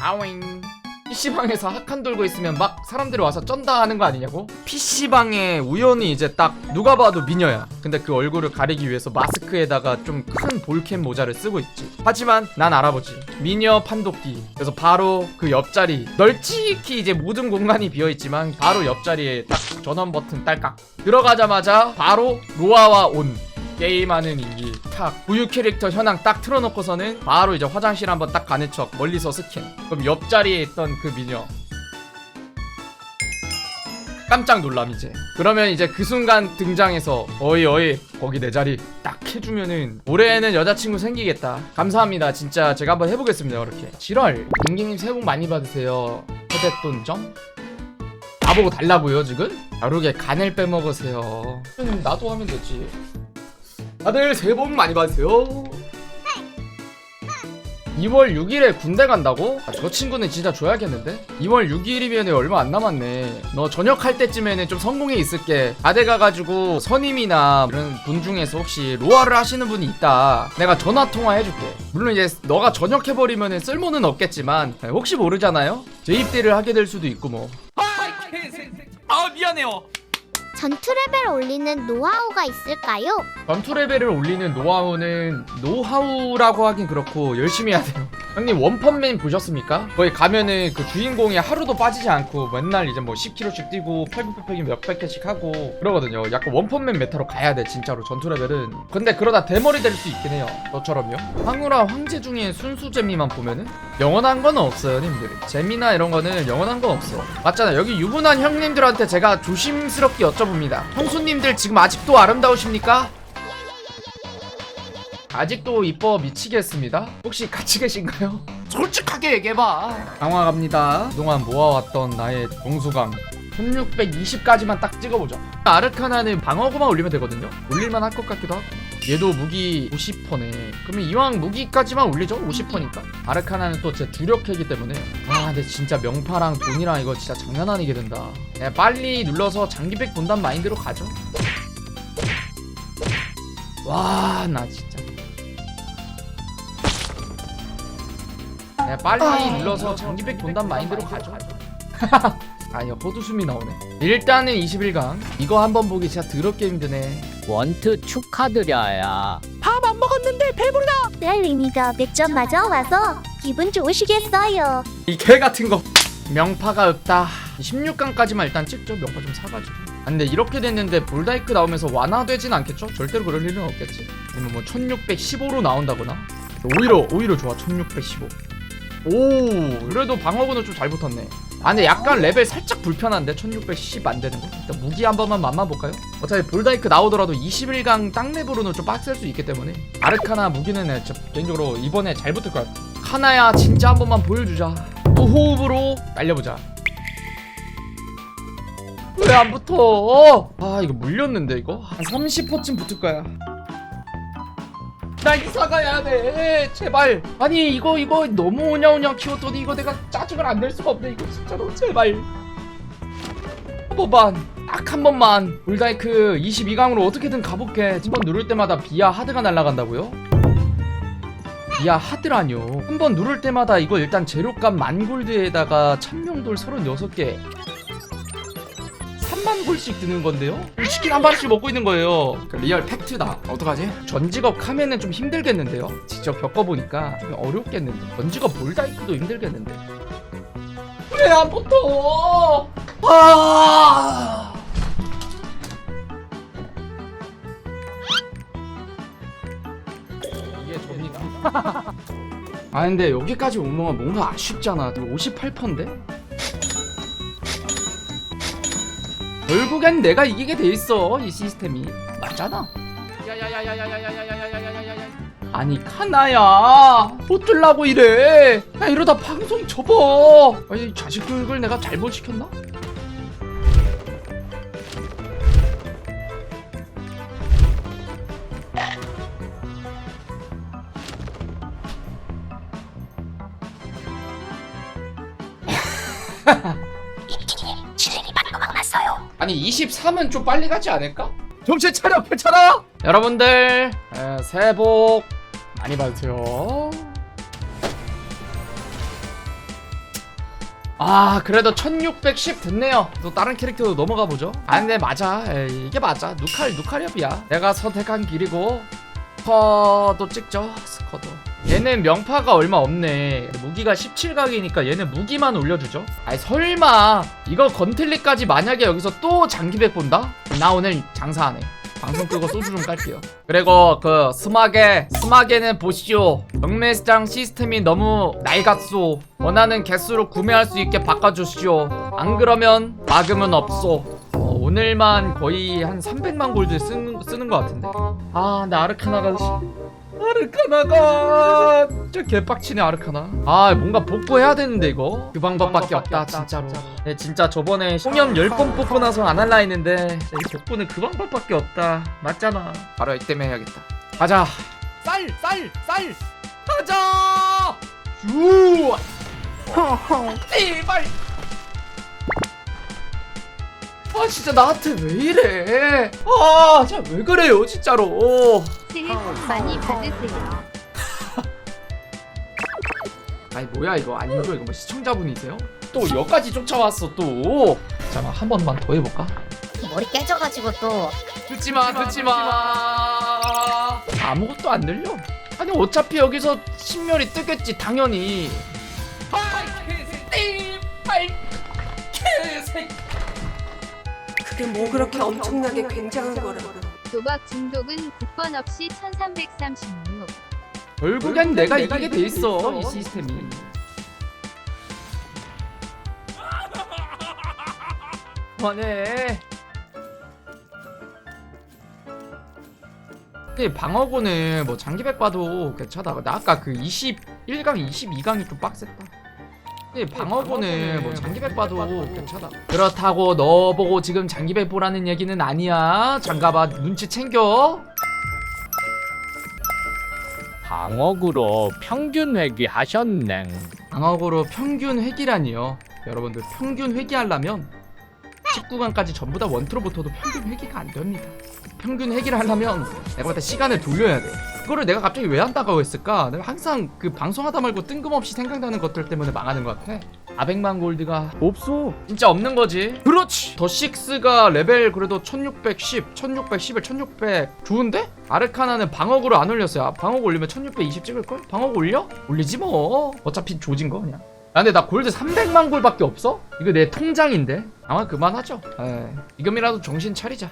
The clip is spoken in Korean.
아윙 PC방에서 학한 돌고 있으면 막 사람들이 와서 쩐다 하는 거 아니냐고? PC방에 우연히 이제 딱 누가 봐도 미녀야. 근데 그 얼굴을 가리기 위해서 마스크에다가 좀 큰 볼캠 모자를 쓰고 있지. 하지만 난 알아보지. 미녀 판독기. 그래서 바로 그 옆자리. 널찍히 이제 모든 공간이 비어있지만 바로 옆자리에 딱 전원 버튼 딸깍. 들어가자마자 바로 로아와 온 게임하는 인기. 탁. 부유 캐릭터 현황 딱 틀어놓고서는 바로 이제 화장실 한번 딱 가는 척 멀리서 스캔. 그럼 옆자리에 있던 그 미녀. 깜짝 놀람 이제. 그러면 이제 그 순간 등장해서 어이 어이 거기 내 자리 딱 해주면은 올해에는 여자친구 생기겠다. 감사합니다. 진짜 제가 한번 해보겠습니다 이렇게. 지랄. 빙기님 새해 복 많이 받으세요. 세뱃돈 점? 나보고 달라고요 지금? 다르게 간을 빼먹으세요. 음, 나도 하면 되지 다들 새해 복 많이 받으세요 2월 6일에 군대 간다고? 아, 저 친구는 진짜 줘야겠는데? 2월 6일이면 얼마 안 남았네. 너 전역할 때쯤에는 좀 성공해 있을게. 아대 가가지고 선임이나 이런 분 중에서 혹시 로아를 하시는 분이 있다. 내가 전화 통화 해줄게. 물론 이제 너가 전역해버리면 쓸모는 없겠지만 혹시 모르잖아요? 재입대를 하게 될 수도 있고 뭐. 아 미안해요. 전투 레벨 올리는 노하우가 있을까요? 전투 레벨을 올리는 노하우는 노하우라고 하긴 그렇고 열심히 해야 돼요. 형님 원펀맨 보셨습니까? 거기 가면은 그 주인공이 하루도 빠지지 않고 맨날 이제 뭐 10km씩 뛰고 팔굽혀펴기 몇백 개씩 하고 그러거든요. 약간 원펀맨 메타로 가야 돼 진짜로 전투 레벨은. 근데 그러다 대머리 될 수 있긴 해요. 너처럼요. 황후라 황제 중에 순수 재미만 보면은 영원한 건 없어요, 님들. 재미나 이런 거는 영원한 건 없어. 맞잖아. 여기 유부남 형님들한테 제가 조심스럽게 여쭤봅니다. 형수님들 지금 아직도 아름다우십니까? 아직도 이뻐 미치겠습니다. 혹시 같이 계신가요? 솔직하게 얘기해봐. 강화 갑니다. 그동안 모아왔던 나의 동수강. 1620까지만 딱 찍어보자. 아르카나는 방어구만 올리면 되거든요. 올릴만 할 것 같기도 하고. 얘도 무기 50%네. 그러면 이왕 무기까지만 올리죠. 50%니까. 아르카나는 또제 주력캐기 때문에. 아, 근데 진짜 명파랑 돈이랑 이거 진짜 장난 아니게 된다. 네, 빨리 눌러서 장기백 본단 마인드로 가죠. 와, 나 진짜. 네, 빨리 눌러서 장기백 본단 마인드로 가죠. 아니요, 호두숨이 나오네. 일단은 21강. 이거 한번 보기 진짜 더럽게 힘드네. 원투 축하드려요. 내 리미가 100점 맞아 와서 기분 좋으시겠어요. 이 개 같은 거. 명파가 없다. 16강까지만 일단 찍죠. 명파 좀 사가지고. 아, 근데 이렇게 됐는데 볼다이크 나오면서 완화되진 않겠죠? 절대로 그럴 일은 없겠지. 아니면 뭐 1615로 나온다거나. 오히려 오히려 좋아. 1615. 오, 그래도 방어구는 좀 잘 붙었네. 아, 근데 약간 레벨 살짝 불편한데 1610 안 되는 거. 일단 무기 한 번만 만만 볼까요? 어차피 볼다이크 나오더라도 21강 땅 랩으로는 좀 빡셀 수 있기 때문에 아르카나 무기는 네, 저 개인적으로 이번에 잘 붙을 것 같아. 카나야 진짜 한 번만 보여주자. 무호흡으로 날려보자. 왜 안 붙어? 아 이거 물렸는데 이거 한 30호쯤 붙을 거야. 나 이사 가야 돼. 제발. 아니 이거 이거 너무 오냐오냐 키웠더니 이거 내가 짜증을 안 낼 수가 없네. 이거 진짜로 제발. 한 번만 딱 한 번만. 볼다이크 22강으로 어떻게든 가볼게. 한 번 누를 때마다 비아 하드가 날아간다고요? 비아 하드라뇨. 한 번 누를 때마다 이거 일단 재료값 만골드에다가 참용돌 36개 3만 골씩 드는 건데요? 치킨 한 마리씩 먹고 있는 거예요. 그 리얼 팩트다. 어떡하지? 전 직업 카멘은 좀 힘들겠는데요? 직접 겪어보니까 좀 어렵겠는데. 전 직업 볼다이크도 힘들겠는데. 왜 안 붙어? 아! 이게 접니다. 아 근데 여기까지 오면 뭔가 아쉽잖아. 58%인데? 결국엔 내가 이기게 돼 있어 이 시스템이. 맞잖아. 야야야야야야야야야야야야야야. 아니 카나야. 어쩌려고 이래? 야 이러다 방송 접어. 아니 자식 교육을 내가 잘못 시켰나? 아니 23은 좀 빨리 가지 않을까? 정신 차려 괜찮아? 여러분들 에, 새해 복 많이 받으세요. 아 그래도 1610 됐네요. 또 다른 캐릭터로 넘어가 보죠. 아 근데 맞아. 에이, 이게 맞아. 누칼 누칼협이야. 내가 선택한 길이고 스커도 찍죠 스커도. 얘는 명파가 얼마 없네. 무기가 17각이니까 얘는 무기만 올려주죠. 아니 설마 이거 건틀리까지 만약에 여기서 또 장기백 본다? 나 오늘 장사하네. 방송 끄고 소주 좀 깔게요. 그리고 그 스마게 스마게는 보시오. 경매장 시스템이 너무 낡았소. 원하는 개수로 구매할 수 있게 바꿔주시오. 안 그러면 막음은 없소. 어, 오늘만 거의 한 300만 골드 쓰는, 쓰는 것 같은데 아 근데 아르카나가 아르카나가 진짜 개빡치네 아르카나 아 뭔가 복구해야 되는데 이거 그 방법밖에 없다 진짜로 네, 진짜 저번에 홍염 10번 뽑고 나서 안 할라 했는데 이 복구는 그 방법밖에 없다 맞잖아 바로 이 때문에 해야겠다 가자 쌀! 쌀! 쌀! 가자! 유! 제발! 아 진짜 나한테 왜 이래? 아 진짜 왜 그래요 진짜로? 새해 복 많이 받으세요. 아니 뭐야 이거? 아니죠 이거 뭐 시청자분이세요? 또 여기까지 쫓아왔어 또. 잠깐 한 번만 더 해볼까? 머리 깨져가지고 또. 듣지 마. 듣지 마. 아무것도 안 들려. 아니 어차피 여기서 신멸이 뜨겠지 당연히 그게 뭐 그렇게 엄청나게 굉장한 거라. 도박 중독은 국번 없이 1336. 결국엔 내가 이기게 돼 있어 이 시스템이. 그만해. 그 방어구는 뭐 장기백 봐도 괜찮아. 나 아까 그 21강 22강이 좀 빡셌다. 그 방어구는 뭐 장기백 봐도 괜찮아 그렇다고 너 보고 지금 장기백 보라는 얘기는 아니야 장가봐 눈치 챙겨 방어구로 평균 회귀 하셨네. 방어구로 평균 회기라니요. 여러분들 평균 회기하려면 19강까지 전부 다 원트로부터도 평균 회기가 안 됩니다. 평균 회기를 하려면 내가 볼때 시간을 돌려야 돼. 그거를 내가 갑자기 왜 한다고 했을까? 내가 항상 그 방송하다 말고 뜬금없이 생각나는 것들 때문에 망하는 것 같아. 400만 골드가 없어. 진짜 없는 거지. 그렇지. 더 식스가 레벨 그래도 1610, 1611, 1600 좋은데? 아르카나는 방어구로 안 올렸어요. 아, 방어구 올리면 1620 찍을 걸? 방어구 올려? 올리지 뭐. 어차피 조진 거 그냥. 야, 근데 나 골드 300만 골밖에 없어? 이거 내 통장인데. 아마 그만하죠. 에. 지금이라도 정신 차리자.